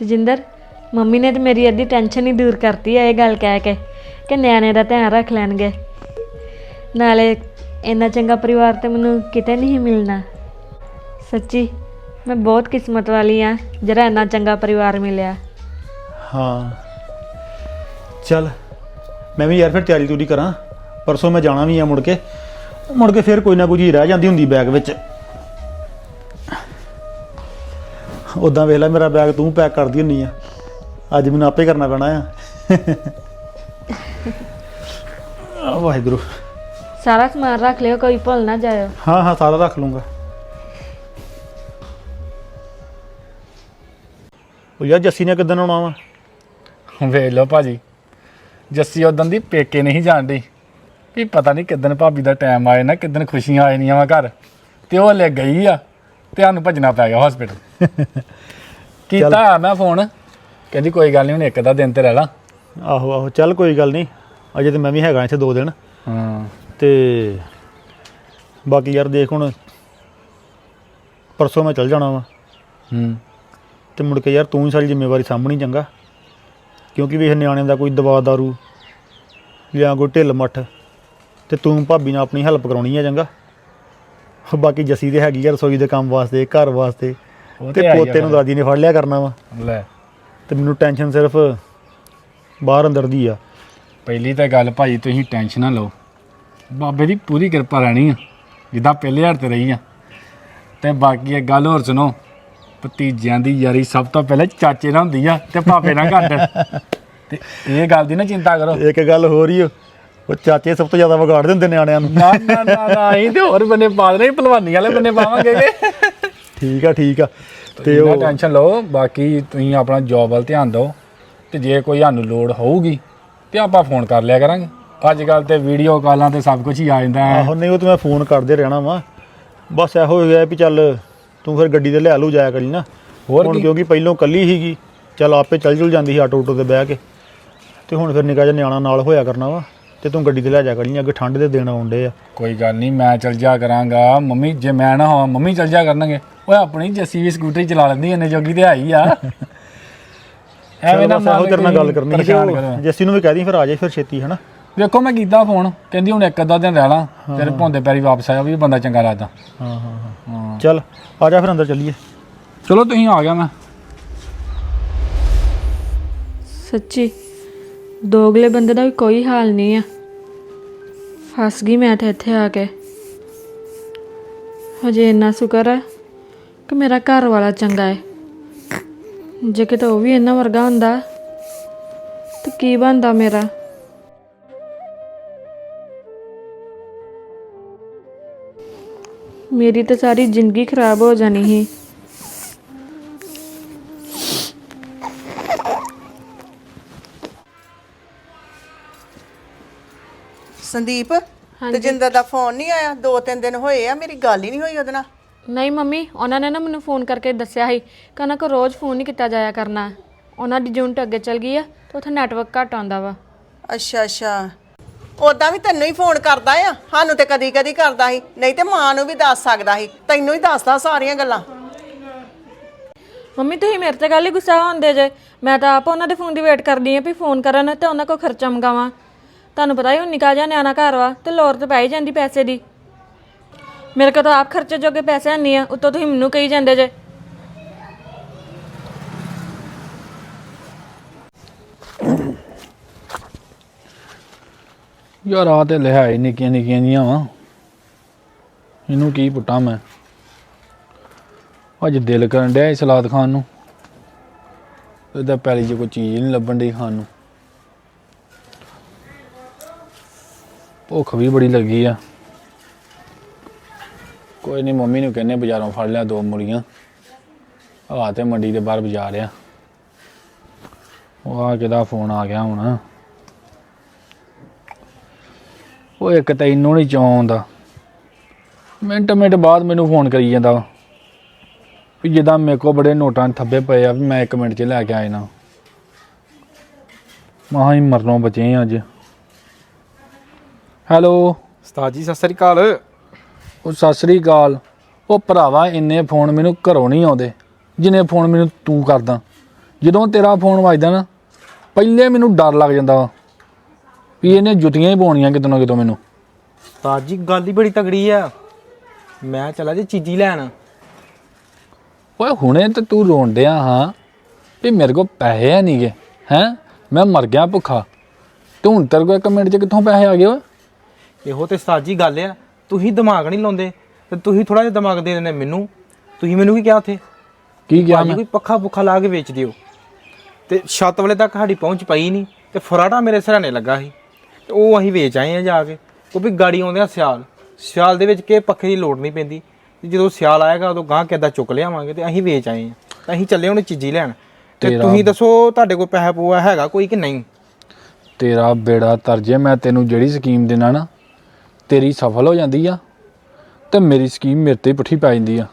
Tajinder mummy ਨੇ ਤੇ ਮੇਰੀ ਅੱਧੀ ਟੈਨਸ਼ਨ ਹੀ ਦੂਰ ਕਰਤੀ ਆ ਇਹ ਗੱਲ ਕਹਿ ਕੇ ਕਿ ਨਿਆਣੇ ਦਾ ਧਿਆਨ ਰੱਖ ਲੈਣਗੇ। ਨਾਲੇ ਇੰਨਾ ਚੰਗਾ ਪਰਿਵਾਰ ਤੇ ਮੈਨੂੰ ਕਿਤੇ ਨਹੀਂ ਮਿਲਣਾ। ਸੱਚੀ, ਮੈਂ ਬਹੁਤ ਕਿਸਮਤ ਵਾਲੀ ਆ, ਜਿਹੜਾ ਇੰਨਾ ਚੰਗਾ ਪਰਿਵਾਰ ਮਿਲਿਆ। ਹਾਂ। ਚੱਲ, ਮੈਂ ਵੀ ਯਾਰ ਫਿਰ ਤਿਆਰੀ ਤੂਰੀ ਕਰਾਂ। ਪਰਸੋਂ ਮੈਂ ਜਾਣਾ ਵੀ ਆ ਮੁੜ ਕੇ। ਮੁੜ ਕੇ ਫਿਰ ਕੋਈ ਨਾ ਕੋਈ ਚੀਜ਼ ਰਹਿ ਜਾਂਦੀ ਹੁੰਦੀ ਬੈਗ ਵਿੱਚ। ਉਦਾਂ ਵੇਖ ਲੈ ਮੇਰਾ ਬੈਗ ਤੂੰ ਪੈਕ ਕਰਦੀ ਹੁੰਨੀ ਆ। ਅੱਜ ਮੈਨੂੰ ਆਪੇ ਕਰਨਾ ਪੈਣਾ ਆ। ਆ ਵਾਹਿਗੁਰੂ। ਸਾਰਾ ਸਮਾਨ ਰੱਖ ਲਿਓ ਕੋਈ ਭੁੱਲ ਨਾ ਜਾਇਓ। ਹਾਂ ਹਾਂ ਸਾਰਾ ਰੱਖ ਲੂੰਗਾ। ਉਹ ਯਾਰ ਜੱਸੀ ਨੇ ਕਿੱਦਣ ਆਉਣਾ ਵਾ? ਵੇਖ ਲਓ ਭਾਜੀ ਜੱਸੀ ਉਦੋਂ ਦੀ ਪੇਕੇ ਨਹੀਂ ਜਾਣਦੀ ਵੀ ਪਤਾ ਨਹੀਂ ਕਿਦਨ ਭਾਬੀ ਦਾ ਟਾਈਮ ਆਏ ਨਾ ਕਿਦਨ ਖੁਸ਼ੀਆਂ ਆਏ ਨਹੀਂ ਵਾ ਘਰ। ਤੇ ਉਹ ਲੈ ਗਈ ਆ। ਤੇ ਸਾਨੂੰ ਭੱਜਣਾ ਪੈ ਗਿਆ ਹਸਪੀਟਲ ਕੀਤਾ ਮੈਂ ਫੋਨ ਕਹਿੰਦੀ ਕੋਈ ਗੱਲ ਨਹੀਂ ਹੁਣ ਇੱਕ ਦਾ ਦਿਨ ਤੇ ਰਹਿ ਲਾ। ਆਹੋ ਆਹੋ ਚੱਲ ਕੋਈ ਗੱਲ ਨਹੀਂ ਅਜੇ ਤੇ ਮੈਂ ਵੀ ਹੈਗਾ ਇੱਥੇ ਦੋ ਦਿਨ। ਹਾਂ। ਤੇ ਬਾਕੀ ਯਾਰ ਦੇਖ ਹੁਣ ਪਰਸੋਂ ਮੈਂ ਚੱਲ ਜਾਣਾ ਵਾ। ਹੂੰ। ਤੇ ਮੁੜ ਕੇ ਯਾਰ ਤੂੰ ਹੀ ਸਾਰੀ ਜ਼ਿੰਮੇਵਾਰੀ ਸਾਂਭਣੀ ਚੰਗਾ। ਕਿਉਂਕਿ ਵੇਖ ਨਿਆਣੇ ਦਾ ਕੋਈ ਦਵਾ ਦਾਰੂ ਜਾਂ ਕੋਈ ਢਿੱਲ ਮੱਠ ਤੇ ਤੂੰ ਭਾਬੀ ਨਾਲ ਆਪਣੀ ਹੈਲਪ ਕਰਾਉਣੀ ਆ ਚੰਗਾ। ਬਾਕੀ ਜੱਸੀ ਤੇ ਹੈਗੀ ਆ ਰਸੋਈ ਦੇ ਕੰਮ ਵਾਸਤੇ ਘਰ ਵਾਸਤੇ। ਉਹ ਤੇ ਤੇ ਆਈ ਆ ਪੋਤੇ ਨੂੰ ਦਾਦੀ ਨੇ ਫੜ ਲਿਆ ਕਰਨਾ ਵਾ। ਲੈ। ਤੇ ਮੈਨੂੰ ਟੈਨਸ਼ਨ ਸਿਰਫ ਬਾਹਰ ਅੰਦਰ ਦੀ ਆ। ਪਹਿਲੀ ਤਾਂ ਗੱਲ ਭਾਜੀ ਤੁਸੀਂ ਟੈਨਸ਼ਨ ਨਾ ਲਓ। ਬਾਬੇ ਦੀ ਪੂਰੀ ਕਿਰਪਾ ਰਹਿਣੀ ਆ ਜਿੱਦਾਂ ਪਹਿਲੇ ਹੜ ਤੇ ਰਹੀ ਆ। ਤੇ ਬਾਕੀ ਇਹ ਗੱਲ ਹੋਰ ਸੁਣੋ ਭਤੀਜਿਆਂ ਦੀ ਯਾਰੀ ਸਭ ਤੋਂ ਪਹਿਲਾਂ ਚਾਚੇ ਨਾਲ ਹੁੰਦੀ ਆ ਤੇ ਭਾਪੇ ਨਾਲ ਘੱਟ ਤੇ ਇਹ ਗੱਲ ਦੀ ਨਾ ਚਿੰਤਾ ਕਰੋ। ਇੱਕ ਗੱਲ ਹੋਰ ਹੀ ਓ, ਉਹ ਚਾਚੇ ਸਭ ਤੋਂ ਜ਼ਿਆਦਾ ਵਿਗਾੜ ਦਿੰਦੇ ਨਿਆਣਿਆਂ ਨੂੰ। ਨਾ ਨਾ ਨਾ ਨਾ ਤੇ ਹੋਰ ਬੰਨੇ ਪਾ ਦੇਣੇ ਭਲਵਾਨੀ ਵਾਲੇ ਬੰਨੇ ਪਾਵਾਂਗੇ ਠੀਕ ਆ ਠੀਕ ਆ। ਤੇ ਉਹ ਟੈਨਸ਼ਨ ਲਓ ਬਾਕੀ ਤੁਸੀਂ ਆਪਣਾ ਜੌਬ ਵੱਲ ਧਿਆਨ ਦਿਓ। ਤੇ ਜੇ ਕੋਈ ਸਾਨੂੰ ਲੋੜ ਹੋਊਗੀ ਤੇ ਆਪਾਂ ਫੋਨ ਕਰ ਲਿਆ ਕਰਾਂਗੇ। ਅੱਜ ਕੱਲ ਤੇ ਵੀਡੀਓ ਕਾਲਾਂ ਤੇ ਸਭ ਕੁਝ ਹੀ ਆ ਜਾਂਦਾ ਹੈ। ਆਹੋ ਨਹੀਂ ਉਹ ਤੇ ਮੈਂ ਫੋਨ ਕਰਦੇ ਰਹਿਣਾ ਵਾ। ਬਸ ਇਹੋ ਹੋ ਗਿਆ ਵੀ ਚੱਲ ਤੂੰ ਫਿਰ ਗੱਡੀ ਤੇ ਲਿਆ ਲੂ ਜਾਇਆ ਕਰੀ ਨਾ। ਹੋਰ ਹੁਣ ਕੀ? ਕਿਉਂਕਿ ਪਹਿਲੋਂ ਕੱਲੀ ਸੀਗੀ ਚੱਲ ਆਪੇ ਚੱਲ ਜੁਲ ਜਾਂਦੀ ਸੀ ਆਟੋ ਆਟੋ ਤੇ ਬਹਿ ਕੇ। ਤੇ ਹੁਣ ਫਿਰ ਨਿਕਾ ਜਿਹਾ ਨਿਆਣਾ ਨਾਲ ਹੋਇਆ ਕਰਨਾ ਵਾ। ਤੇ ਤੂੰ ਗੱਡੀ ਤੇ ਲੈ ਜਾ ਕਰੀ ਅੱਗੇ ਠੰਡ ਦੇ ਦਿਨ ਆਉਂਦੇ ਆ। ਕੋਈ ਗੱਲ ਨਹੀਂ ਮੈਂ ਚਲ ਜਾ ਕਰਾਂਗਾ। ਮੰਮੀ ਜੇ ਮੈਂ ਨਾ ਹੋਵਾਂ ਮੰਮੀ ਚਲ ਜਾ ਕਰਨਗੇ। ਓਏ ਆਪਣੀ ਜੱਸੀ ਵੀ ਸਕੂਟਰੀ ਚਲਾ ਲੈਂਦੀ ਇੰਨੇ ਜੋਗੀ ਤੇ ਆਈ ਆ। ਐਵੇਂ ਨਾ ਇਹੋ ਤੇਰੇ ਨਾਲ ਗੱਲ ਕਰਨੀ ਸੀ ਜੱਸੀ ਨੂੰ ਵੀ ਕਹਿ ਦੀ ਫਿਰ ਆ ਜਾਏ ਫਿਰ ਛੇਤੀ ਹਨਾ। ਵੇਖੋ ਮੈਂ ਕੀਤਾ ਫੋਨ। ਕਹਿੰਦੀ ਹੁਣ ਇੱਕ ਅੱਧਾ ਦਿਨ ਰਹਿ ਲਾਂ ਫਿਰ ਭੌਂਦੇ ਪੈਰੀ ਵਾਪਸ ਆਇਆ ਵੀ ਬੰਦਾ ਚੰਗਾ ਲੱਗਦਾ। ਹਾਂ ਹਾਂ ਹਾਂ। ਹਾਂ। ਚੱਲ ਆ ਜਾ ਫਿਰ ਅੰਦਰ ਚੱਲੀਏ। ਚਲੋ ਤੁਸੀਂ ਆ ਗਿਆ ਮੈਂ। ਸੱਚੀ। ਦੋਗਲੇ ਬੰਦੇ ਦਾ ਵੀ ਕੋਈ ਹਾਲ ਨਹੀਂ ਆ। ਫਸ ਗਈ ਮੈਂ ਤਾਂ ਇੱਥੇ ਆ ਕੇ। ਹਜੇ ਇੰਨਾ ਸ਼ੁਕਰ ਹੈ ਕਿ ਮੇਰਾ ਘਰ ਵਾਲਾ ਚੰਗਾ ਹੈ ਜੇ ਕਿਤੇ ਉਹ ਵੀ ਇੰਨਾ ਵਰਗਾ ਹੁੰਦਾ, ਤਾਂ ਕੀ ਬਣਦਾ ਮੇਰਾ? ਮੇਰੀ ਤਾਂ ਸਾਰੀ ਜ਼ਿੰਦਗੀ ਖਰਾਬ ਹੋ ਜਾਣੀ ਸੀ। ਸੰਦੀਪ ਤਜਿੰਦਰ ਦਾ ਫੋਨ ਨਹੀਂ ਆਇਆ ਦੋ ਤਿੰਨ ਦਿਨ ਹੋਏ ਆ ਮੇਰੀ ਗੱਲ ਹੀ ਨਹੀਂ ਹੋਈ ਉਹਦੇ ਨਾਲ। ਨਹੀਂ ਮੰਮੀ ਉਹਨਾਂ ਨੇ ਨਾ ਮੈਨੂੰ ਫੋਨ ਕਰਕੇ ਦੱਸਿਆ ਸੀ ਕਿ ਉਹਨਾਂ ਕੋਲ ਰੋਜ਼ ਫੋਨ ਨਹੀਂ ਕੀਤਾ ਜਾਇਆ ਕਰਨਾ। ਉਹਨਾਂ ਦੀ ਯੂਨਿਟ ਅੱਗੇ ਚਲ ਗਈ ਆ ਤੇ ਉੱਥੇ ਨੈਟਵਰਕ ਘੱਟ ਆਉਂਦਾ ਵਾ। ਅੱਛਾ ਅੱਛਾ। ਉਦਾਂ ਵੀ ਤੈਨੂੰ ਹੀ ਫੋਨ ਕਰਦਾ ਆ? ਸਾਨੂੰ ਤੇ ਕਦੀ ਕਦੀ ਕਰਦਾ ਸੀ। ਨਹੀਂ ਤੇ ਮਾਂ ਨੂੰ ਵੀ ਦੱਸ ਸਕਦਾ ਸੀ। ਤੈਨੂੰ ਹੀ ਦੱਸਦਾ ਸਾਰੀਆਂ ਗੱਲਾਂ। ਮੰਮੀ ਤੁਸੀਂ ਮੇਰੇ ਤੇ ਗੱਲ ਹੀ ਗੁੱਸਾ ਹੁੰਦੇ ਜੇ। ਮੈਂ ਤਾਂ ਆਪ ਉਹਨਾਂ ਦੇ ਫੋਨ ਦੀ ਵੇਟ ਕਰਦੀ ਆ ਵੀ ਫੋਨ ਕਰਨ ਤੇ ਉਹਨਾਂ ਕੋਲ ਖਰਚਾ ਮੰਗਾਵਾਂ। ਤੁਹਾਨੂੰ ਪਤਾ ਹੀ ਹੁਣ ਨਿਕਾ ਜਿਹਾ ਨਿਆਣਾ ਘਰ ਵਾ ਤੇ ਲੋੜ ਤੇ ਪੈ ਹੀ ਜਾਂਦੀ ਪੈਸੇ ਦੀ। ਮੇਰੇ ਕੋਲ ਤਾਂ ਆਪ ਖਰਚੇ ਜੋਗੇ ਪੈਸੇ ਨਹੀਂ ਆ, ਉੱਤੋਂ ਤੁਸੀਂ ਮੈਨੂੰ ਕਹੀ ਜਾਂਦੇ ਜੇ। ਯਾਰ ਆ ਤੇ ਲਿਹਾਈ ਨਿੱਕੀਆਂ ਨਿੱਕੀਆਂ ਜੀਆਂ ਵਾ। ਇਹਨੂੰ ਕੀ ਪੁੱਟਾਂ ਮੈਂ? ਅੱਜ ਦਿਲ ਕਰਨ ਡਿਆ ਸੀ ਸਲਾਦ ਖਾਣ ਨੂੰ। ਇਹਦਾ ਪੈਲੀ 'ਚ ਕੋਈ ਚੀਜ਼ ਨਹੀਂ ਲੱਭਣ ਡਈ ਖਾਣ ਨੂੰ। ਭੁੱਖ ਵੀ ਬੜੀ ਲੱਗੀ ਆ। ਕੋਈ ਨਹੀਂ ਮੰਮੀ ਨੂੰ ਕਹਿੰਨੇ ਬਾਜ਼ਾਰੋਂ ਫੜ ਲਿਆ ਦੋ ਮੁੜੀਆਂ ਆ ਤੇ ਮੰਡੀ ਦੇ ਬਾਹਰ ਬਾਜ਼ਾਰ ਆ। ਉਹ ਆ ਕਿਹਦਾ ਫੋਨ ਆ ਗਿਆ ਹੁਣ। ਉਹ ਇੱਕ ਤਾਂ ਇਹਨੂੰ ਨਹੀਂ ਚਾਉਂਦਾ ਮਿੰਟ ਮਿੰਟ ਬਾਅਦ ਮੈਨੂੰ ਫੋਨ ਕਰੀ ਜਾਂਦਾ। ਵੀ ਜਿੱਦਾਂ ਮੇਰੇ ਕੋਲ ਬੜੇ ਨੋਟਾਂ ਥੱਬੇ ਪਏ ਆ, ਵੀ ਮੈਂ ਇੱਕ ਮਿੰਟ 'ਚ ਲੈ ਕੇ ਆਏ ਨਾ। ਮਹਾਂ ਹੀ ਮਰਨੋਂ ਬਚੇ ਆ ਅੱਜ। ਹੈਲੋ। ਉਸਤਾਦ ਜੀ ਸਤਿ ਸ੍ਰੀ ਅਕਾਲ। ਉਹ ਸਤਿ ਸ੍ਰੀ ਅਕਾਲ। ਉਹ ਭਰਾਵਾ ਇੰਨੇ ਫੋਨ ਮੈਨੂੰ ਘਰੋਂ ਨਹੀਂ ਆਉਂਦੇ ਜਿੰਨੇ ਫੋਨ ਮੈਨੂੰ ਤੂੰ ਕਰਦਾ। ਜਦੋਂ ਤੇਰਾ ਫੋਨ ਵੱਜਦਾ ਨਾ ਪਹਿਲੇ ਮੈਨੂੰ ਡਰ ਲੱਗ ਜਾਂਦਾ ਵਾ ਵੀ ਇਹਨੇ ਜੁੱਤੀਆਂ ਹੀ ਪਾਉਣੀਆਂ ਕਿਤੋਂ ਨਾ ਕਿਤੋਂ ਮੈਨੂੰ। ਉਸਤਾਦ ਜੀ ਗੱਲ ਹੀ ਬੜੀ ਤਗੜੀ ਆ। ਮੈਂ ਚਲਾ ਜੀ ਚੀਜ਼ੀ ਲੈਣ। ਓਏ ਹੁਣੇ ਤੇ ਤੂੰ ਰੋਣ ਡਿਆ ਹਾਂ ਵੀ ਮੇਰੇ ਕੋਲ ਪੈਸੇ ਹੈ ਨਹੀਂਗੇ ਹੈ? ਮੈਂ ਮਰ ਗਿਆ ਭੁੱਖਾ। ਤੂੰ ਹੁਣ ਤੇਰੇ ਕੋਲ ਇੱਕ ਮਿੰਟ 'ਚ ਕਿੱਥੋਂ ਪੈਸੇ ਆ ਗਏ ਓਏ? ਇਹੋ ਤੇ ਉਸਤਾਦ ਜੀ ਗੱਲ ਆ ਤੁਸੀਂ ਦਿਮਾਗ ਨਹੀਂ ਲਾਉਂਦੇ ਤੇ ਤੁਸੀਂ ਥੋੜਾ ਜਿਹਾ ਦਿਮਾਗ ਦੇ ਦਿੰਦੇ ਮੈਨੂੰ। ਤੁਸੀਂ ਮੈਨੂੰ ਕੀ ਕਿਹਾ ਉੱਥੇ? ਕੀ ਭਾਜੀ ਮੈਂ? ਕੋਈ ਪੱਖਾ ਪੁੱਖਾ ਲਾ ਕੇ ਵੇਚ ਦਿਓ। ਤੇ ਛੱਤ ਵਾਲੇ ਤੱਕ ਸਾਡੀ ਪਹੁੰਚ ਪਈ ਨਹੀਂ ਤੇ ਫਰਾਟਾ ਮੇਰੇ ਸਿਰਹਾਣੇ ਲੱਗਾ ਸੀ। ਤੇ ਉਹ ਅਸੀਂ ਵੇਚ ਆਏ ਆ ਜਾ ਕੇ। ਉਹ ਵੀ ਗਾੜੀ ਆਉਂਦੇ ਆ ਸਿਆਲ। ਸਿਆਲ ਦੇ ਵਿੱਚ ਕਿ ਪੱਖੇ ਦੀ ਲੋੜ ਨਹੀਂ ਪੈਂਦੀ। ਤੇ ਜਦੋਂ ਸਿਆਲ ਆਏਗਾ ਉਦੋਂ ਗਾਂ ਕਿੱਦਾਂ ਚੁੱਕ ਲਿਆਵਾਂਗੇ ਤੇ ਅਸੀਂ ਵੇਚ ਆਏ ਆ। ਤਾਂ ਅਸੀਂ ਚੱਲੇ ਹੁਣ ਚੀਜ਼ੀ ਲੈਣ। ਤੇ ਤੇਰਾ- ਤੁਸੀਂ ਦੱਸੋ ਤੁਹਾਡੇ ਕੋਲ ਪੈਸਾ ਪੂਆ ਹੈਗਾ ਕੋਈ ਕਿ ਨਹੀਂ? ਤੇਰਾ ਬੇੜਾ ਤਰਜੇ ਮੈਂ ਤੈਨੂੰ ਜਿਹੜੀ ਸਕੀਮ ਦੇਣਾ ਨਾ ਤੇਰੀ ਸਫਲ ਹੋ ਜਾਂਦੀ ਆ ਤੇ ਮੇਰੀ ਸਕੀਮ ਮੇਰੇ ਤੇ ਹੀ ਪੁੱਠੀ ਪੈ ਜਾਂਦੀ ਆ।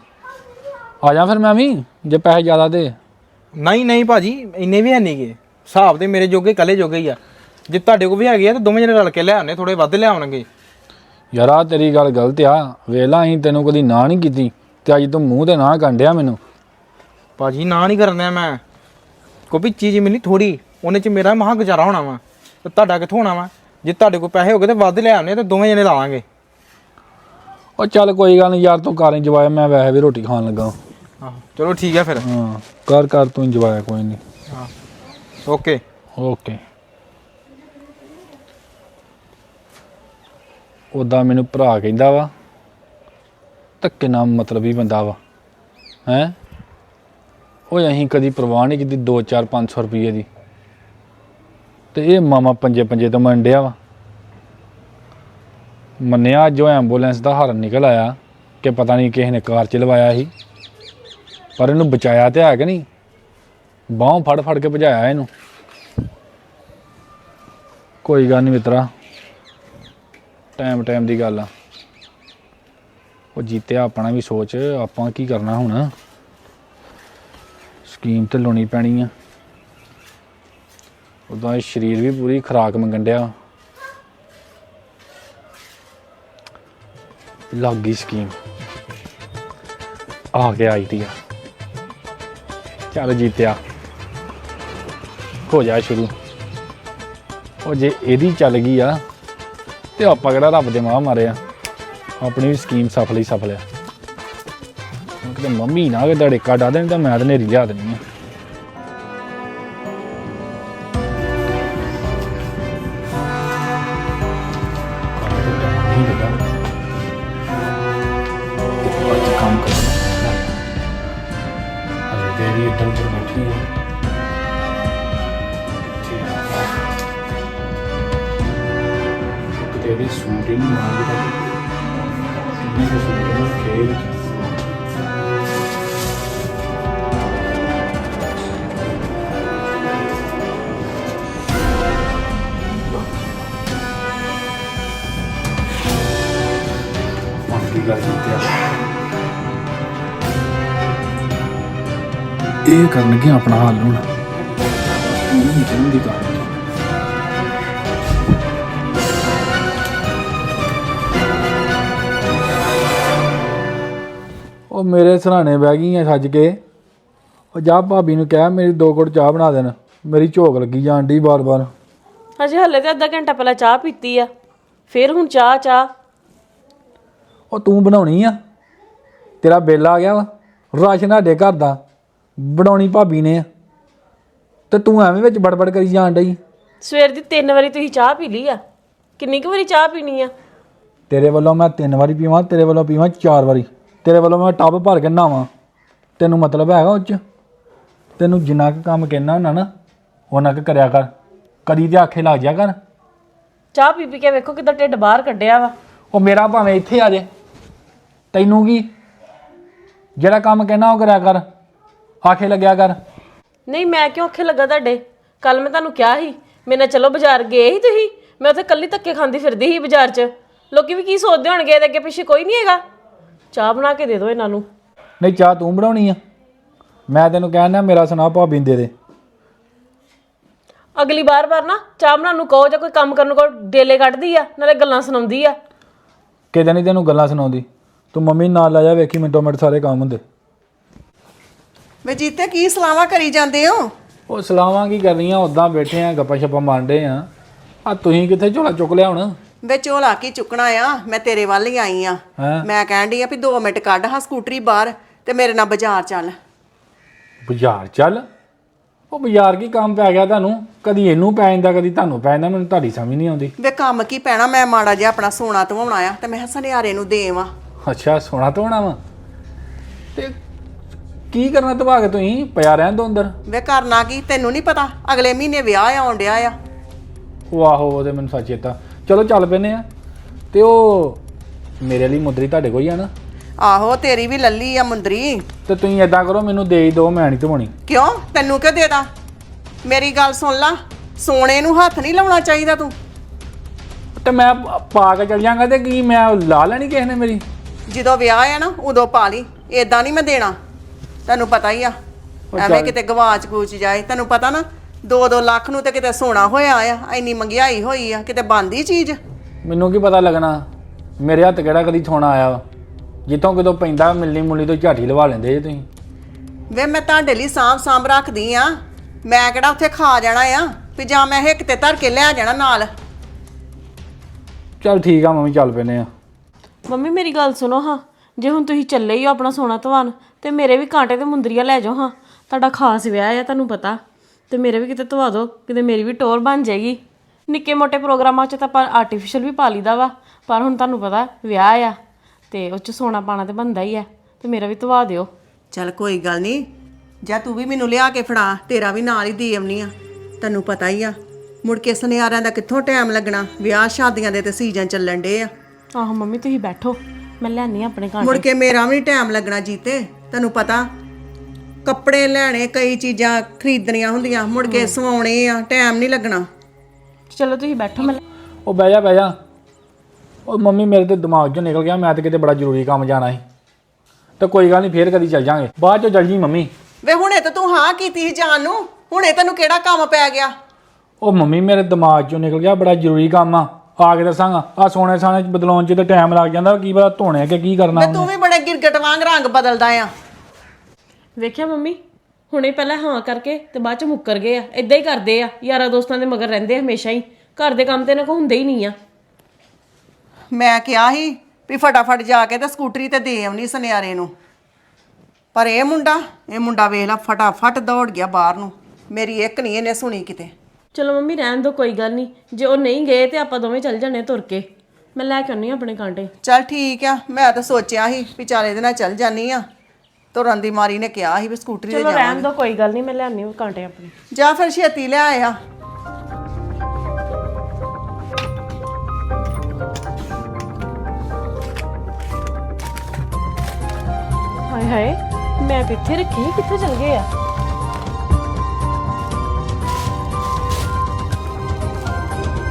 ਆ ਜਾ ਫਿਰ ਮੈਂ ਵੀ ਜੇ ਪੈਸੇ ਜ਼ਿਆਦਾ ਦੇ। ਨਹੀਂ ਨਹੀਂ ਭਾਜੀ ਇੰਨੇ ਵੀ ਹੈ ਨਹੀਂਗੇ ਹਿਸਾਬ ਦੇ ਮੇਰੇ ਜੋਗੇ ਕੱਲੇ ਜੋਗੇ ਹੀ ਆ। ਜੇ ਤੁਹਾਡੇ ਕੋਲ ਵੀ ਹੈਗੇ ਆ ਤਾਂ ਦੋਵੇਂ ਜਣੇ ਰਲ ਕੇ ਲੈ ਆਉਣੇ ਥੋੜੇ ਵੱਧ ਲਿਆਉਣਗੇ ਯਾਰ ਆ ਤੇਰੀ ਗੱਲ ਗਲਤ ਆ। ਵੇਲਾ ਅਸੀਂ ਤੈਨੂੰ ਕਦੀ ਨਾ ਨਹੀਂ ਕੀਤੀ ਤੇ ਅੱਜ ਤੂੰ ਮੂੰਹ ਤੇ ਨਾ ਕੰਡਿਆ ਮੈਨੂੰ। ਭਾਜੀ ਨਾ ਨਹੀਂ ਕਰਨਾ ਮੈਂ। ਕੋਈ ਵੀ ਚੀਜ਼ ਮਿਲਣੀ ਥੋੜੀ ਉਹਨੇ ਚ ਮੇਰਾ ਮਹਾ ਗੁਜ਼ਾਰਾ ਹੋਣਾ ਵਾ ਤੇ ਤੁਹਾਡਾ ਕਿੱਥੋਂ ਹੋਣਾ ਵਾ? ਜੇ ਤੁਹਾਡੇ ਕੋਲ ਪੈਸੇ ਹੋਗੇ ਤੇ ਵੱਧ ਲੈ ਆਉਣੇ ਤੇ ਦੋਵੇਂ ਜਣੇ ਲਾਵਾਂਗੇ। ਉਹ ਚੱਲ ਕੋਈ ਗੱਲ ਨਹੀਂ ਯਾਰ ਤੂੰ ਕਰ ਇੰਜੋਏ ਮੈਂ ਵੈਸੇ ਵੀ ਰੋਟੀ ਖਾਣ ਲੱਗਾ। ਆਹੋ ਚਲੋ ਠੀਕ ਆ ਫਿਰ। ਹਾਂ ਕਰ ਕਰ ਤੂੰ ਇੰਜੋਏ ਕੋਈ ਨਹੀਂ ਓਕੇ ਓਕੇ ਉਦਾਂ ਮੈਨੂੰ ਭਰਾ ਕਹਿੰਦਾ ਵਾ ਧੱਕੇ ਨਾਲ ਮਤਲਬੀ ਬੰਦਾ ਵਾ ਹੈ? ਓਏ ਅਸੀਂ ਕਦੀ ਪਰਵਾਹ ਨਹੀਂ ਕੀਤੀ 2 4 500 ਰੁਪਏ ਦੀ। ਤੇ ਇਹ ਮਾਮਾ ਪੰਜੇ ਪੰਜੇ ਤੋਂ ਮੰਡਿਆ ਵਾ। ਮੰਨਿਆ ਅੱਜ ਉਹ ਐਂਬੂਲੈਂਸ ਦਾ ਹਾਰਨ ਨਿਕਲ ਆਇਆ ਕਿ ਪਤਾ ਨਹੀਂ ਕਿਸੇ ਨੇ ਕਾਰ ਚ ਲਵਾਇਆ ਸੀ, ਪਰ ਇਹਨੂੰ ਬਚਾਇਆ ਤੇ ਹੈ ਕਿ ਨਹੀਂ? ਬਾਹੋਂ ਫੜ ਫੜ ਕੇ ਭਜਾਇਆ ਇਹਨੂੰ। ਕੋਈ ਗੱਲ ਨਹੀਂ ਮਿੱਤਰਾ ਟਾਈਮ ਟਾਈਮ ਦੀ ਗੱਲ ਆ। ਉਹ ਜੀਤਿਆ ਆਪਣਾ ਵੀ ਸੋਚ, ਆਪਾਂ ਕੀ ਕਰਨਾ ਹੁਣ? ਸਕੀਮ ਤੇ ਲਾਉਣੀ ਪੈਣੀ ਆ। ਉਦਾਂ ਇਹ ਸਰੀਰ ਵੀ ਪੂਰੀ ਖੁਰਾਕ ਮੰਗਣ ਡਿਆ। ਲੱਗ ਗਈ ਸਕੀਮ। ਆ ਗਿਆ ਆਈਡੀਆ ਚੱਲ ਜੀਤਿਆ। ਹੋ ਜਾ ਸ਼ੁਰੂ। ਉਹ ਜੇ ਇਹਦੀ ਚੱਲ ਗਈ ਆ, ਤੇ ਆਪਾਂ ਕਿਹੜਾ ਰੱਬ ਦੇ ਮਾਂ ਮਾਰਿਆ ਆਪਣੀ ਵੀ ਸਕੀਮ ਸਫਲ ਹੀ ਸਫਲ ਆ। ਕਿਤੇ ਮੰਮੀ ਨਾ ਕਿ ਡੜੇਕਾ ਡਾ ਦੇਣ ਤਾਂ ਮੈਂ ਤਾਂ ਨੇਰੀ ਲਿਆ ਦੇਣੀ ਕਿਤੇ ਸੂਟ ਹੀ ਨਹੀਂ ਮੰਗਦਾ। ਕਿੰਨੇ ਕੁ ਸੂਟ ਨੇ ਖੇਲ ਗੱਲ ਕੀਤੀ ਆ? ਇਹ ਕਰਨਗੇ ਆਪਣਾ ਹੱਲ ਹੁਣ। ਨਹੀਂ ਕਰਨ ਦੀ ਗੱਲ ਉਹ ਮੇਰੇ ਸਰਾਣੇ ਬਹਿ ਗਈਆਂ ਸੱਜ ਕੇ। ਉਹ ਜਾ ਭਾਬੀ ਨੂੰ ਕਹਿ ਮੇਰੀ ਦੋ ਗੁੱਟ ਚਾਹ ਬਣਾ ਦੇਣ। ਮੇਰੀ ਝੋਕ ਲੱਗੀ ਜਾਣ ਦੀ ਬਾਰ-ਬਾਰ ਅਜੇ ਹੱਲੇ ਤੇ ਅੱਧਾ ਘੰਟਾ ਪਹਿਲਾਂ ਚਾਹ ਪੀਤੀ ਆ। ਫਿਰ ਹੁਣ ਚਾਹ ਚਾਹ। ਉਹ ਤੂੰ ਬਣਾਉਣੀ ਆ? ਤੇਰਾ ਬਿੱਲ ਆ ਗਿਆ ਵਾ। ਰਾਸ਼ਨ ਸਾਡੇ ਘਰ ਦਾ। ਬਣਾਉਣੀ ਭਾਬੀ ਨੇ। ਆ ਤੇ ਤੂੰ ਐਵੇਂ ਵਿੱਚ ਬੜਬੜ ਕਰੀ ਜਾਣ ਡਈ। ਸਵੇਰ ਦੀ ਤਿੰਨ ਵਾਰੀ ਤੁਸੀਂ ਚਾਹ ਪੀ ਲਈ ਆ। ਕਿੰਨੀ ਕੁ ਵਾਰੀ ਚਾਹ ਪੀਣੀ ਆ? ਤੇਰੇ ਵੱਲੋਂ ਮੈਂ ਤਿੰਨ ਵਾਰੀ ਪੀਵਾਂ ਤੇਰੇ ਵੱਲੋਂ ਪੀਵਾਂ ਚਾਰ ਵਾਰੀ। ਤੇਰੇ ਵੱਲੋਂ ਮੈਂ ਟੱਬ ਭਰ ਕੇ ਨਹਾਵਾਂ। ਤੈਨੂੰ ਮਤਲਬ ਹੈਗਾ ਉਹ 'ਚ ਤੈਨੂੰ ਜਿੰਨਾ ਕੁ ਕੰਮ ਕਹਿਣਾ ਹੁੰਦਾ ਨਾ ਉਹਨਾਂ ਕੁ ਕਰਿਆ ਕਰ। ਕਦੀ ਤੇ ਆਖੇ ਲੱਗ ਜਾ ਕਰ। ਚਾਹ ਪੀ ਪੀ ਕੇ ਵੇਖੋ ਕਿਦਾਂ ਢਿੱਡ ਬਾਹਰ ਕੱਢਿਆ ਵਾ। ਉਹ ਮੇਰਾ ਭਾਵੇਂ ਇੱਥੇ ਆ ਜੇ। ਤੈਨੂੰ ਕੀ? ਜਿਹੜਾ ਕੰਮ ਕਹਿਣਾ ਉਹ ਕਰਿਆ ਕਰ। ਆਖੇ ਲੱਗਿਆ ਕਰ। ਨਹੀਂ ਮੈਂ ਕਿਉਂ ਔਖੇ ਲੱਗਾ ਤੁਹਾਡੇ? ਕੱਲ ਮੈਂ ਤੁਹਾਨੂੰ ਕਿਹਾ ਸੀ ਮੇਰੇ ਨਾਲ ਚਲੋ ਬਾਜ਼ਾਰ ਗਏ ਸੀ ਤੁਸੀਂ। ਮੈਂ ਉੱਥੇ ਕੱਲੀ ਧੱਕੇ ਖਾਂਦੀ ਫਿਰਦੀ ਸੀ ਬਾਜ਼ਾਰ 'ਚ। ਲੋਕੀ ਵੀ ਕੀ ਸੋਚਦੇ ਹੋਣਗੇ ਇਹਦੇ ਅੱਗੇ ਪਿੱਛੇ ਕੋਈ ਨਹੀਂ ਹੈਗਾ। ਚਾਹ ਬਣਾ ਕੇ ਦੇ ਦਿਓ ਇਹਨਾਂ ਨੂੰ। ਨਹੀਂ ਚਾਹ ਤੂੰ ਬਣਾਉਣੀ ਆ। ਮੈਂ ਤੈਨੂੰ ਕਹਿਣਾ ਮੇਰਾ ਸੁਣਾ ਭਾਬੀ ਨੂੰ ਦੇ ਦੇ। ਅਗਲੀ ਵਾਰ ਵਾਰ ਨਾ ਚਾਹ ਬਣਾਉਣ ਨੂੰ ਕਹੋ ਜਾਂ ਕੋਈ ਕੰਮ ਕਰਨ ਨੂੰ ਕਹੋ ਡੇਲੇ ਕੱਢਦੀ ਆ ਨਾਲੇ ਗੱਲਾਂ ਸੁਣਾਉਂਦੀ ਆ। ਕਿਤੇ ਨਹੀਂ ਤੈਨੂੰ ਗੱਲਾਂ ਸੁਣਾਉਂਦੀ। ਤੂੰ ਮੰਮੀ ਨਾਲ ਲੈ ਜਾ ਵੇਖੀ ਮਿੰਟੋ ਮਿੰਟ ਸਾਰੇ ਕੰਮ ਹੁੰਦੇ। ਵੇ ਜੀਤੇ ਕੀ ਸਲਾਹਾਂ ਕਰੀ ਜਾਂਦੇ ਹੋ? ਉਹ ਸਲਾਵਾਂ ਕੀ ਕਰਨੀਆਂ ਉਦਾਂ ਬੈਠੇ ਆ ਗੱਪਾ ਛੱਪਾ ਮਾਰਦੇ ਆ। ਆ ਤੁਸੀਂ ਕਿੱਥੇ ਝੋਲਾ ਚੁੱਕ ਲਿਆ ਹੁਣ? ਵੇ ਝੋਲਾ ਕੀ ਚੁੱਕਣਾ ਆ? ਮੈਂ ਤੇਰੇ ਵੱਲ ਹੀ ਆਈ ਆ। ਹੈਂ? ਮੈਂ ਕਹਿਣ ਡਈ ਆ ਵੀ 2 ਮਿੰਟ ਕੱਢ ਹਾਂ ਸਕੂਟਰੀ ਬਾਹਰ ਤੇ ਮੇਰੇ ਨਾਲ ਬਾਜ਼ਾਰ ਚੱਲ। ਬਾਜ਼ਾਰ ਚੱਲ? ਉਹ ਬਾਜ਼ਾਰ ਕੀ ਕੰਮ ਪੈ ਗਿਆ ਤੁਹਾਨੂੰ? ਕਦੀ ਇਹਨੂੰ ਪੈ ਜਾਂਦਾ ਕਦੀ ਤੁਹਾਨੂੰ ਪੈ ਜਾਂਦਾ ਮੈਨੂੰ ਤੁਹਾਡੀ ਸਮਝ ਨਹੀਂ ਆਉਂਦੀ। ਵੇ ਕੰਮ ਕੀ ਪੈਣਾ? ਮੈਂ ਮਾੜਾ ਜਿਹਾ ਆਪਣਾ ਸੋਨਾ ਧਵਾਉਣਾ ਆ ਤੇ ਮੈਂ ਹਸਨਿਆਰੇ ਨੂੰ ਦੇਵਾਂ। ਅੱਛਾ ਸੋਨਾ ਧੋਣਾ ਵਾ? ਤੇ ਕੀ ਕਰਨਾ ਧਵਾ ਕੇ ਤੁਸੀਂ? ਪਿਆ ਰਹਿਣ ਦੋ ਅੰਦਰ। ਵੇ ਕਰਨਾ ਕੀ? ਤੈਨੂੰ ਨਹੀਂ ਪਤਾ? ਅਗਲੇ ਮਹੀਨੇ ਵਿਆਹ ਆਉਣ ਡਿਆ ਆ। ਉਹ ਆਹੋ ਉਹਦੇ ਮੈਨੂੰ ਸੱਚ ਚੇਤਾ। ਚਲੋ ਚੱਲ ਪੈਨੇ ਆ। ਤੇ ਉਹ ਮੇਰੇ ਲਈ ਮੁੰਦਰੀ ਤੁਹਾਡੇ ਕੋਲ ਹੀ ਆ ਨਾ। ਆਹੋ ਤੇਰੀ ਵੀ ਲੱਲੀ ਆ ਮੁੰਦਰੀ। ਤੇ ਤੁਸੀਂ ਏਦਾਂ ਕਰੋ ਮੈਨੂੰ ਦੇ ਹੀ ਦਿਓ ਮੈਂ ਨਹੀਂ ਧਵਾਉਣੀ ਕਿਉਂ? ਤੈਨੂੰ ਕਿਉਂ ਦੇਦਾ? ਮੇਰੀ ਗੱਲ ਸੁਣ ਲਾ। ਸੋਨੇ ਨੂੰ ਹੱਥ ਨਹੀਂ ਲਾਉਣਾ ਚਾਹੀਦਾ ਤੂੰ। ਤੇ ਮੈਂ ਪ- ਕੇ ਚੱਲ ਜਾਂਗਾ ਤੇ ਕੀ ਮੈਂ ਲਾ ਲੈਣੀ ਕਿਸੇ ਨੇ ਮੇਰੀ? ਜਦੋਂ ਵਿਆਹ ਆ ਨਾ ਉਦੋਂ ਪਾ ਲਈ। ਏਦਾਂ ਨਹੀਂ ਮੈਂ ਦੇਣਾ। ਤੈਨੂੰ ਪਤਾ ਹੀ ਆ। ਉਹ ਐਵੇਂ। ਕਿਤੇ ਗਵਾਚ ਗੂਚ ਜਾਏ। ਤੈਨੂੰ ਪਤਾ ਨਾ 2-2 ਲੱਖ ਨੂੰ ਤੇ ਕਿਤੇ ਸੋਨਾ ਹੋਇਆ ਆ ਇੰਨੀ ਮਹਿੰਗਾਈ ਹੋਈ ਆ ਕਿਤੇ ਬੰਦੀ ਚੀਜ਼। ਮੈਨੂੰ ਕੀ ਪਤਾ ਲੱਗਣਾ ਮੇਰੇ ਹੱਥ ਕਿਹੜਾ ਕਦੀ ਥੋਣਾ ਆਇਆ ਵਾ। ਜਿੱਥੋਂ ਕਿਤੋਂ ਪੈਂਦਾ ਮਿਲਣੀ ਮੁਲਣੀ ਤੋਂ ਝਾਟੀ ਲਵਾ ਲੈਂਦੇ ਜੇ ਤੁਸੀਂ। ਵੇ ਮੈਂ ਤੁਹਾਡੇ ਲਈ ਸਾਂਭ ਸਾਂਭ ਰੱਖਦੀ ਆ ਮੈਂ ਕਿਹੜਾ ਉੱਥੇ ਖਾ ਜਾਣਾ ਆ ਵੀ ਜਾਂ ਮੈਂ ਹਿੱਕ ਤੇ ਧਰ ਕੇ ਲੈ ਜਾਣਾ ਨਾਲ। ਚੱਲ ਠੀਕ ਆ ਮੰਮੀ ਚੱਲ ਪੈਨੇ ਆ। ਮੰਮੀ ਮੇਰੀ ਗੱਲ ਸੁਣੋ ਹਾਂ। ਜੇ ਹੁਣ ਤੁਸੀਂ ਚੱਲੇ ਹੀ ਹੋ ਆਪਣਾ ਸੋਨਾ ਧਵਾਨ ਤੇ ਮੇਰੇ ਵੀ ਕਾਂਟੇ ਤੇ ਮੁੰਦਰੀਆਂ ਲੈ ਜਾਓ ਹਾਂ। ਤੁਹਾਡਾ ਖਾਸ ਵਿਆਹ ਆ ਤੁਹਾਨੂੰ ਪਤਾ। ਤੇ ਮੇਰੇ ਵੀ ਕਿਤੇ ਧਵਾ ਦਿਓ ਕਿਤੇ ਮੇਰੀ ਵੀ ਟੋਰ ਬਣ ਜਾਏਗੀ। ਨਿੱਕੇ ਮੋਟੇ ਪ੍ਰੋਗਰਾਮਾਂ 'ਚ ਤਾਂ ਆਪਾਂ ਆਰਟੀਫੀਸ਼ੀਅਲ ਵੀ ਪਾ ਲਈਦਾ ਵਾ ਪਰ ਹੁਣ ਤੁਹਾਨੂੰ ਪਤਾ ਵਿਆਹ ਆ ਤੇ ਉਹ 'ਚ ਸੋਨਾ ਪਾਣਾ ਤੇ ਬੰਦਾ ਹੀ ਆ ਤੇ ਮੇਰਾ ਵੀ ਧਵਾ ਦਿਓ। ਚੱਲ ਕੋਈ ਗੱਲ ਨਹੀਂ ਜਾਂ ਤੂੰ ਵੀ ਮੈਨੂੰ ਲਿਆ ਕੇ ਫੜਾ ਤੇਰਾ ਵੀ ਨਾਲ ਹੀ ਦੇ ਆਉਣੀ ਆ। ਤੈਨੂੰ ਪਤਾ ਹੀ ਆ ਮੁੜ ਕੇ ਸੁਨਿਆਰਿਆਂ ਦਾ ਕਿੱਥੋਂ ਟਾਈਮ ਲੱਗਣਾ ਵਿਆਹ ਸ਼ਾਦੀਆਂ ਦੇ ਤੇ ਸੀਜ਼ਨ ਚੱਲਣ ਡੇ ਆ। ਆਹੋ ਮੰਮੀ ਤੁਸੀਂ ਬੈਠੋ ਮੈਂ ਆਂ ਆਪਣੇ ਮੁੜ ਕਾਂਟੇ ਕੇ ਮੇਰਾ ਵੀ ਟਾਈਮ ਲੱਗਣਾ ਜੀਤੇ ਤੈਨੂੰ ਪਤਾ ਕੱਪੜੇ ਲੈਣੇ ਕਈ ਚੀਜ਼ਾਂ ਖਰੀਦਣੀਆਂ ਹੁੰਦੀਆਂ ਮੁੜ ਕੇ ਸਵਾਉਣੇ ਆ ਟਾਈਮ ਨਹੀਂ ਲੱਗਣਾ। ਚਲੋ ਤੁਸੀਂ ਬੈਠੋ ਮੈਂ ਉਹ ਬਹਿ ਜਾ ਬਹਿ ਜਾ। ਉਹ ਮੰਮੀ ਮੇਰੇ ਤੇ ਦਿਮਾਗ 'ਚੋਂ ਨਿਕਲ ਗਿਆ ਮੈਂ ਤੇ ਕਿਤੇ ਬੜਾ ਜ਼ਰੂਰੀ ਕੰਮ ਜਾਣਾ ਸੀ। ਤੇ ਕੋਈ ਗੱਲ ਨਹੀਂ ਫੇਰ ਕਦੀ ਚੱਲ ਜਾਾਂਗੇ। ਬਾਅਦ 'ਚੋਂ ਚੱਲ ਜੀ ਮੰਮੀ। ਵੇ ਹੁਣੇ ਤਾਂ ਤੂੰ ਹਾਂ ਕੀਤੀ ਸੀ ਜਾਣ ਨੂੰ। ਹੁਣੇ ਤੈਨੂੰ ਕਿਹੜਾ ਕੰਮ ਪੈ ਗਿਆ? ਉਹ ਮੰਮੀ ਮੇਰੇ ਦਿਮਾਗ 'ਚੋਂ ਨਿਕਲ ਗਿਆ ਬੜਾ ਜ਼ਰੂਰੀ ਕੰਮ ਆ। ਆ ਕੇ ਦੱਸਾਂਗਾ ਆ ਸੋਨੇ ਸਾਨੇ 'ਚ ਬਦਲਾਉਣ 'ਚ ਤੇ ਟਾਈਮ ਲੱਗ ਜਾਂਦਾ ਕੀ ਪਤਾ ਧੋਣੇ ਕਿ ਕੀ ਕਰਨਾ ਵੇ ਤੂੰ ਵੀ ਬੜੇ ਗਿਰਗਟ ਵਾਂਗ ਰੰਗ ਬਦਲਦਾ ਆ। ਵੇਖਿਆ ਮੰਮੀ? ਹੁਣੇ ਪਹਿਲਾਂ ਹਾਂ ਕਰਕੇ ਤੇ ਬਾਅਦ ਚ ਮੁੱਕਰ ਗਏ ਆ। ਇਦਾਂ ਹੀ ਕਰਦੇ ਆ। ਯਾਰਾਂ ਦੋਸਤਾਂ ਦੇ ਮਗਰ ਰਹਿੰਦੇ ਹਮੇਸ਼ਾ ਹੀ। ਘਰ ਦੇ ਕੰਮ ਤੇ ਇਹਨਾਂ ਕੋ ਹੁੰਦੇ ਹੀ ਨਹੀਂ ਆ। ਮੈਂ ਕਿਹਾ ਸੀ ਵੀ ਫਟਾਫਟ ਜਾ ਕੇ ਤੇ ਸਕੂਟਰੀ ਤੇ ਦੇ ਆਉਣੀ ਸੁਨਿਆਰੇ ਨੂੰ। ਪਰ ਇਹ ਮੁੰਡਾ ਇਹ ਮੁੰਡਾ ਵੇਖ ਲਾ ਫਟਾਫਟ ਦੌੜ ਗਿਆ ਬਾਹਰ ਨੂੰ। ਮੇਰੀ ਇੱਕ ਨਹੀਂ ਇਹਨੇ ਸੁਣੀ ਕਿਤੇ। ਚਲੋ ਮੰਮੀ ਰਹਿਣ ਦੋ ਕੋਈ ਗੱਲ ਨਹੀਂ। ਜੇ ਉਹ ਨਹੀਂ ਗਏ ਤੇ ਆਪਾਂ ਦੋਵੇਂ ਚੱਲ ਜਾਣੇ ਤੁਰ ਕੇ। ਮੈਂ ਲੈ ਕੇ ਆਉਣੀ ਆਪਣੇ ਕਾਂਟੇ। ਚੱਲ ਠੀਕ ਆ ਮੈਂ ਤਾਂ ਸੋਚਿਆ ਸੀ ਵੀ ਚੱਲ ਇਹਦੇ ਨਾਲ ਚੱਲ ਜਾਨੀ ਆ ਤੁਰਨ ਦੀ ਮਾਰੀ ਨੇ ਕਿਹਾ ਸੀ ਵੀ ਸਕੂਟਰੀ ਤੇ ਚਲੋ ਰਹਿਣ ਦੋ ਕੋਈ ਗੱਲ ਨਹੀਂ ਮੈਂ ਲਿਆਉਣੀ ਉਹ ਕਾਂਟੇ ਆਪਣੇ। ਜਾ ਫਿਰ ਛੇਤੀ ਲੈ ਆਇਆ। ਹਾਏ ਹਾਏ ਮੈਂ ਕਿੱਥੇ ਰੱਖੀ? ਕਿੱਥੇ ਚਲ ਗਏ ਆ?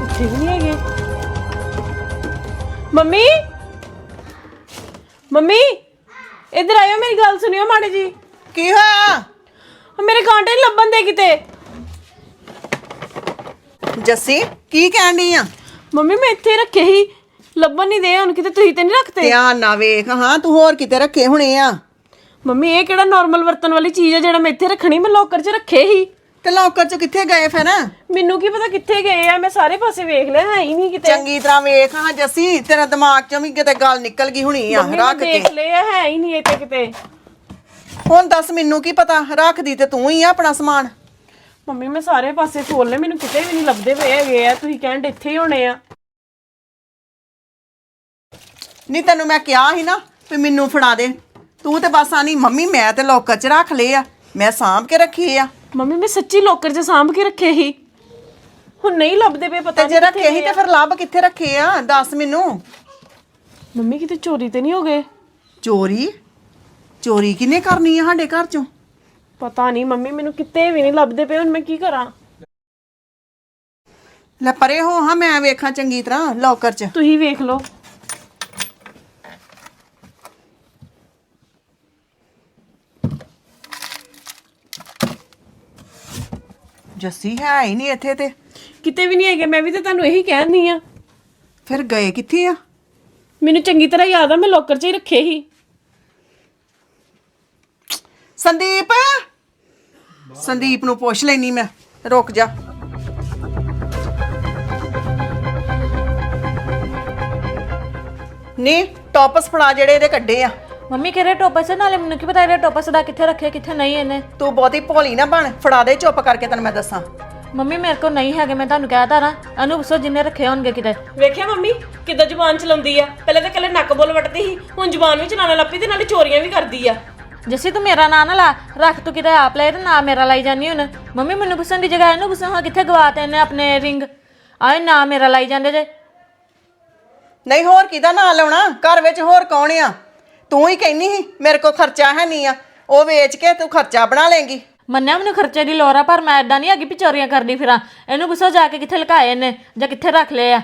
ਇੱਥੇ ਵੀ ਨਹੀਂ ਹੈਗੇ। ਮੰਮੀ! ਮੰਮੀ! ਇੱਧਰ ਆਇਓ ਮੇਰੀ ਗੱਲ ਸੁਣਿਓ ਮਾੜੀ ਜੀ। ਕੀ ਹੋਇਆ? ਮੇਰੇ ਕਾਂਟੇ ਨੀ ਲੱਭਣ ਦੇ ਕਿਤੇ। ਜੱਸੀ ਕੀ ਕਹਿਣੀ ਆ? ਮੰਮੀ ਮੈਂ ਇੱਥੇ ਰੱਖੇ ਸੀ। ਲੱਭਣ ਨਹੀਂ ਦੇ ਹੁਣ ਕਿਤੇ ਤੁਸੀਂ ਤੇ ਨਹੀਂ ਰੱਖਤੇ? ਧਿਆਨ ਨਾ ਵੇਖ ਹਾਂ ਤੂੰ ਹੋਰ ਕਿਤੇ ਰੱਖੇ ਹੋਣੇ ਆ? ਮੰਮੀ ਇਹ ਕਿਹੜਾ ਨਾਰਮਲ ਵਰਤਣ ਵਾਲੀ ਚੀਜ਼ ਹੈ ਜਿਹੜਾ ਮੈਂ ਇੱਥੇ ਰੱਖਣੀ ਮੈਂ ਲੋਕਰ 'ਚ ਰੱਖੇ ਸੀ। ਤੇ ਲੋਕਰ ਚ ਕਿੱਥੇ ਗਏ ਫਿਰ? ਮੈਨੂੰ ਕੀ ਪਤਾ ਕਿੱਥੇ ਗਏ ਆ ਮੈਂ ਸਾਰੇ ਪਾਸੇ ਵੇਖ ਲਿਆ ਹੈ ਹੀ ਨਹੀਂ ਕਿਤੇ। ਚੰਗੀ ਤਰ੍ਹਾਂ ਵੇਖ ਹਾਂ ਜੱਸੀ ਤੇਰਾ ਦਿਮਾਗ ਚੋਂ ਵੀ ਕਿਤੇ ਗੱਲ ਨਿਕਲ ਗਈ ਹੋਣੀ ਆ ਮੰਮੀ ਮੈਂ ਰੱਖ ਕੇ। ਦੇਖ ਲਿਆ ਹੈ ਹੀ ਨਹੀਂ ਇੱਥੇ ਕਿਤੇ। ਹੁਣ ਦੱਸ ਮੈਨੂੰ ਕੀ ਪਤਾ ਰੱਖਦੀ ਤੇ ਤੂੰ ਹੀ ਆ ਆਪਣਾ ਸਮਾਨ। ਮੰਮੀ ਮੈਂ ਸਾਰੇ ਪਾਸੇ ਖੋਲ ਲਏ ਮੈਨੂੰ ਕਿਤੇ ਵੀ ਨਹੀਂ ਲੱਭਦੇ ਪਏ ਹੈਗੇ ਆ ਤੁਸੀਂ ਕਹਿੰਦੇ ਇੱਥੇ ਹੀ ਹੋਣੇ ਆ। ਨਹੀਂ ਤੈਨੂੰ ਮੈਂ ਕਿਹਾ ਸੀ ਨਾ ਵੀ ਮੈਨੂੰ ਫੜਾ ਦੇ। ਤੂੰ ਤੇ ਬਸ ਆਨੀ ਮੰਮੀ ਮੈਂ ਤੇ ਲੋਕਰ 'ਚ ਰੱਖ ਲਏ ਆ ਮੈਂ ਸਾਂਭ ਕੇ ਰੱਖੇ ਆ। ਮੰਮੀ ਮੈਂ ਸੱਚੀ ਲੋਕਰ 'ਚ ਸਾਂਭ ਕੇ ਰੱਖੇ ਸੀ। ਹੁਣ ਨਹੀਂ ਲੱਭਦੇ ਪਏ ਪਤਾ ਤੇ ਜੇ ਨਹੀਂ ਰੱਖੇ ਸੀ ਤੇ ਫਿਰ ਲੱਭ ਕਿੱਥੇ ਰੱਖੇ ਆ? ਦੱਸ ਮੈਨੂੰ। ਮੰਮੀ ਕਿਤੇ ਚੋਰੀ ਤੇ ਨਹੀਂ ਹੋ ਗਏ? ਚੋਰੀ? ਚੋਰੀ ਕਿਨੇ ਕਰਨੀ ਆ ਸਾਡੇ ਘਰ 'ਚੋਂ? ਪਤਾ ਨਹੀਂ ਮੰਮੀ ਮੈਨੂੰ ਕਿਤੇ ਵੀ ਨਹੀਂ ਲੱਭਦੇ ਪਏ ਹੁਣ ਮੈਂ ਕੀ ਕਰਾਂ? ਲੈ ਪਰੇ ਹੋ ਹਾਂ ਮੈਂ ਵੇਖਾਂ ਚੰਗੀ ਤਰ੍ਹਾਂ ਲੋਕਰ 'ਚ। ਤੁਸੀਂ ਵੇਖ ਲਓ। ਜੱਸੀ ਹੈ ਹੀ ਨਹੀਂ ਇੱਥੇ ਤੇ। ਕਿਤੇ ਵੀ ਨਹੀਂ ਹੈਗੇ ਮੈਂ ਵੀ ਤਾਂ ਤੁਹਾਨੂੰ ਇਹੀ ਕਹਿੰਦੀ ਆ ਫਿਰ ਗਏ ਕਿੱਥੇ ਆ? ਮੈਨੂੰ ਚੰਗੀ ਤਰ੍ਹਾਂ ਯਾਦ ਆ ਮੈਂ ਲੋਕਰ 'ਚ ਹੀ ਰੱਖੇ ਸੀ। ਸੰਦੀਪ! ਸੰਦੀਪ ਨੂੰ ਪੁੱਛ ਲੈਣੀ ਮੈਂ। ਰੁਕ ਜਾ। ਨੀ ਟੌਪਸ ਫੜਾ ਜਿਹੜੇ ਇਹਦੇ ਕੱਢੇ ਆ। ਮੰਮੀ ਕਿਹੜੇ ਟੋਪਸ ਨਾਲੇ ਮੈਨੂੰ ਕੀ ਪਤਾ ਇਹਦੇ ਟੋਪਸ ਦਾ ਕਿੱਥੇ ਰੱਖੇ ਕਿੱਥੇ ਨਹੀਂ ਇਹਨੇ। ਤੂੰ ਬਹੁਤੀ ਭੋਲੀ ਨਾ ਬਣ ਫੜਾ ਦੇ ਚੁੱਪ ਕਰਕੇ ਤੈਨੂੰ ਮੈਂ ਦੱਸਾਂ। ਮੰਮੀ ਮੇਰੇ ਕੋਲ ਨਹੀਂ ਹੈਗੇ ਮੈਂ ਤੁਹਾਨੂੰ ਕਹਿ ਤਾ ਨਾ ਅਨੂਪ ਸੋ ਜਿੰਨੇ ਰੱਖੇ ਹੋਣਗੇ ਕਿਤੇ। ਵੇਖਿਆ ਮੰਮੀ ਕਿੱਦਾਂ ਜ਼ੁਬਾਨ ਚਲਾਉਂਦੀ ਆ? ਪਹਿਲੇ ਤਾਂ ਕੱਲੇ ਨੱਕ ਬੋਲ ਵੱਟਦੀ ਸੀ ਹੁਣ ਜ਼ੁਬਾਨ ਵੀ ਚਲਾਉਣ ਲੱਪੀ ਤੇ ਨਾਲੇ ਚੋਰੀਆਂ ਵੀ ਕਰਦੀ ਆ। ਜੱਸੀ ਤੂੰ ਮੇਰਾ ਨਾਂ ਨਾ ਲਾ ਰੱਖ ਤੂੰ ਕਿਤੇ ਆਪ ਲੈ ਤੇ ਨਾ ਮੇਰਾ ਲਾਈ ਜਾਨੀ ਹੁਣ। ਮੰਮੀ ਮੈਨੂੰ ਪੁੱਛਣ ਦੀ ਜਗ੍ਹਾ ਇਹਨੂੰ ਪੁੱਛਾਂ ਹਾਂ ਕਿੱਥੇ ਗਵਾਤੇ ਇਹਨੇ ਆਪਣੇ ਰਿੰਗ ਆਏ ਨਾ ਮੇਰਾ ਲਾਈ ਜਾਂਦੇ ਜੇ। ਨਹੀਂ ਹੋਰ ਕਿਹਦਾ ਨਾਂ ਲਾਉਣਾ? ਘਰ ਵਿੱਚ ਹੋਰ ਕੌਣ ਆ? ਤੂੰ ਹੀ ਕਹਿਨੀ ਸੀ ਮੇਰੇ ਕੋਲ ਖਰਚਾ ਹੈ ਨਹੀਂ ਆ ਉਹ ਵੇਚ ਕੇ ਤੂੰ ਖਰਚਾ ਬਣਾ ਲੇਂਗੀ ਮੰਨਿਆ ਮੈਨੂੰ ਖਰਚੇ ਦੀ ਲੋੜ ਆ ਪਰ ਮੈਂ ਏਦਾਂ ਨਹੀਂ ਅੱਗੇ ਵੀ ਚੋਰੀਆਂ ਕਰਦੀ ਫਿਰਾਂ। ਇਹਨੂੰ ਪੁੱਛੋ ਜਾ ਕੇ ਕਿੱਥੇ ਲੁਕਾਏ ਇਹਨੇ ਜਾਂ ਕਿੱਥੇ ਰੱਖ ਲਏ ਆ?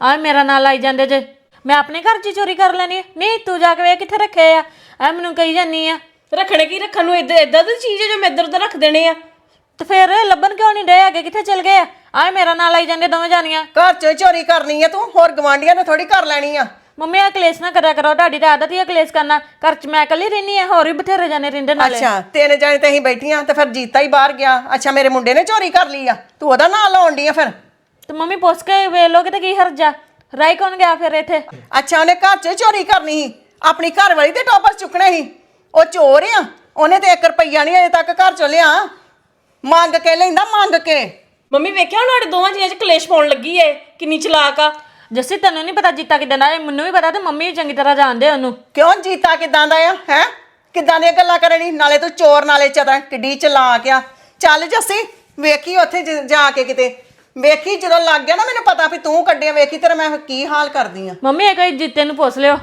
ਆਏ ਮੇਰਾ ਨਾਂ ਲਾਈ ਜਾਂਦੇ ਜੇ। ਮੈਂ ਆਪਣੇ ਘਰ 'ਚ ਹੀ ਚੋਰੀ ਕਰ ਲੈਣੀ ਆ। ਨਹੀਂ ਤੂੰ ਜਾ ਕੇ ਵੇਖ ਕਿੱਥੇ ਰੱਖੇ ਆ। ਐ ਮੈਨੂੰ ਕਹੀ ਜਾਨੀ ਆ। ਰੱਖਣੇ ਕੀ ਰੱਖਣ ਨੂੰ? ਇਦਾਂ ਇਦਾਂ ਦੀ ਚੀਜ਼ ਹੈ ਜੋ ਮੈਂ ਇੱਧਰ ਉੱਧਰ ਰੱਖ ਦੇਣੇ ਆ। ਤੇ ਫਿਰ ਲੱਭਣ ਕਿਉਂ ਨਹੀਂ ਡਏ ਅੱਗੇ ਕਿੱਥੇ ਚਲ ਗਏ ਆ? ਮੇਰਾ ਨਾਂ ਲਾਈ ਜਾਂਦੇ ਦੋਵੇਂ ਜਾਨੀਆਂ ਘਰ 'ਚ ਹੀ ਚੋਰੀ ਕਰਨੀ ਆ ਤੂੰ ਹੋਰ ਗਵਾਂਢੀਆਂ ਨੇ ਥੋੜੀ ਕਰ ਲੈਣੀ ਆ। ਮੰਮੀ ਆ ਕਲੇਸ਼ ਨਾ ਕਰਿਆ ਕਰੋ ਤੁਹਾਡੀ ਤਾਂ ਆਦਤ ਹੀ ਆ ਕਲੇਸ਼ ਕਰਨਾ। ਘਰ 'ਚ ਮੈਂ ਇਕੱਲੀ ਰਹਿਨੀ ਆ ਹੋਰ ਵੀ ਬਥੇਰੇ ਜਾਣੇ ਰਹਿੰਦੇ ਨਾਲੇ। ਅੱਛਾ ਤਿੰਨ ਜਾਣੇ ਤੇ ਅਸੀਂ ਬੈਠੀਆਂ ਤੇ ਫਿਰ ਜੀਤਾ ਹੀ ਬਾਹਰ ਗਿਆ। ਅੱਛਾ ਮੇਰੇ ਮੁੰਡੇ ਨੇ ਚੋਰੀ ਕਰ ਲਈ ਆ। ਤੂੰ ਉਹਦਾ ਨਾਂ ਲਾਉਣ ਡਈ ਆ ਫਿਰ? ਤੇ ਮੰਮੀ ਪੁੱਛ ਕੇ ਵੇਖ ਲੋਗੇ ਤੇ ਕੀ ਹਰਜਾ। ਰਾਈ ਕੌਣ ਗਿਆ ਫਿਰ ਇੱਥੇ? ਅੱਛਾ ਉਹਨੇ ਘਰ 'ਚ ਚੋਰੀ ਕਰਨੀ ਸੀ। ਆਪਣੀ ਘਰ ਵਾਲੀ ਤੇ ਟੋਪਸ ਚੁੱਕਣੇ ਸੀ। ਉਹ ਚੋਰ ਆ। ਉਹਨੇ ਤੇ 1 ਰੁਪਈਆ ਨਹੀਂ ਅਜੇ ਤੱਕ ਘਰ 'ਚੋਂ ਲਿਆ। ਮੰਗ ਕੇ ਲੈਂਦਾ ਮੰਗ ਕੇ। ਮੰਮੀ ਵੇਖਿਆ ਹੁਣ ਸਾਡੇ ਦੋਵਾਂ ਜੀਆਂ 'ਚ ਕਲੇਸ਼ ਪਾਉਣ ਲੱਗੀ ਏ? ਕਿੰਨੀ ਚਲਾਕ ਆ। ਜੱਸੀ ਤੈਨੂੰ ਨਹੀਂ ਪਤਾ ਜੀਤਾ ਕਿਦਾਂ ਦਾ ਇਹ ਮੈਨੂੰ ਵੀ ਪਤਾ ਤੇ ਮੰਮੀ ਵੀ ਚੰਗੀ ਤਰ੍ਹਾਂ ਜਾਣਦੇ ਉਹਨੂੰ। ਕਿਉਂ ਜੀਤਾ ਕਿਦਾਂ ਦਾ ਆ ਹੈ? ਕਿਦਾਂ ਦੀਆਂ ਗੱਲਾਂ ਕਰਨੀ ਨਾਲੇ ਤੂੰ ਚੋਰ ਨਾਲੇ ਚਤਾ ਕਿੱਡੀ ਚਲਾਕ ਆ। ਚੱਲ ਜੱਸੀ ਵੇਖੀ ਉੱਥੇ ਜ- ਜਾ ਕੇ ਕਿਤੇ। ਵੇਖੀ ਜਦੋਂ ਲੱਗ ਗਿਆ ਨਾ ਮੈਨੂੰ ਪਤਾ ਵੀ ਤੂੰ ਕੱਢਿਆ ਵੇਖੀ ਤੇਰਾ ਮੈਂ ਕੀ ਹਾਲ ਕਰਦੀ ਆ। ਮੰਮੀ ਇਹ ਕੋਈ ਜੀਤੇ ਨੂੰ ਪੁੱਛ ਲਿਓ।